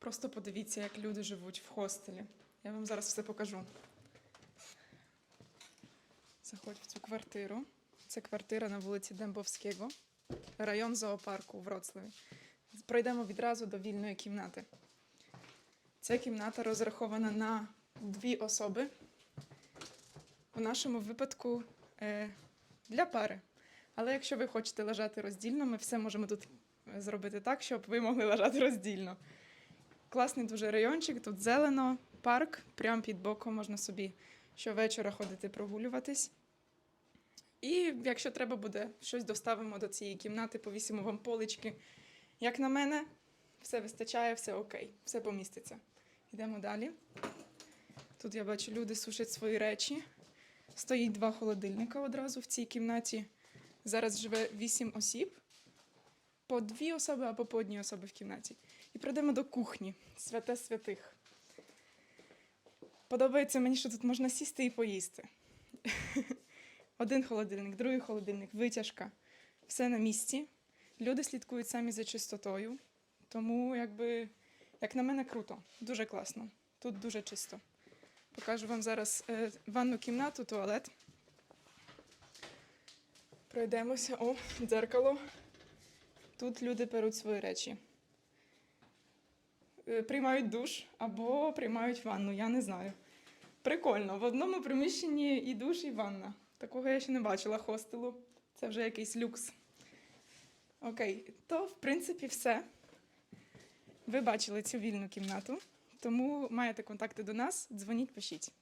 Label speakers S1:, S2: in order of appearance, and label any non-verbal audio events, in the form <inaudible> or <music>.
S1: Просто подивіться, як люди живуть в хостелі. Я вам зараз все покажу. Заходь в цю квартиру. Це квартира на вулиці Дембовського, район зоопарку у Вроцлаві. Пройдемо відразу до вільної кімнати. Ця кімната розрахована на дві особи. У нашому випадку е, для пари. Але якщо ви хочете лежати роздільно, ми все можемо тут е, зробити так, щоб ви могли лежати роздільно. Класний дуже райончик, тут зелено, парк, прямо під боком можна собі щовечора ходити прогулюватись. І якщо треба буде, щось доставимо до цієї кімнати, повісимо вам полички. Як на мене, все вистачає, все окей, все поміститься. Йдемо далі. Тут я бачу, люди сушать свої речі. Стоїть два холодильника одразу в цій кімнаті. Зараз живе вісім осіб, по дві особи або по одній особі в кімнаті. І прийдемо до кухні, святе святих. Подобається мені, що тут можна сісти і поїсти. <laughs> Один холодильник, другий холодильник, витяжка. Все на місці. Люди слідкують самі за чистотою. Тому, якби, як на мене, круто, дуже класно. Тут дуже чисто. Покажу вам зараз е, ванну кімнату, туалет. Пройдемося. О, дзеркало. Тут люди беруть свої речі. Е, Приймають душ або приймають ванну, я не знаю. Прикольно. В одному приміщенні і душ, і ванна. Такого я ще не бачила хостелу. Це вже якийсь люкс. Окей, то в принципі все. Ви бачили цю вільну кімнату, тому маєте контакти до нас, дзвоніть, пишіть.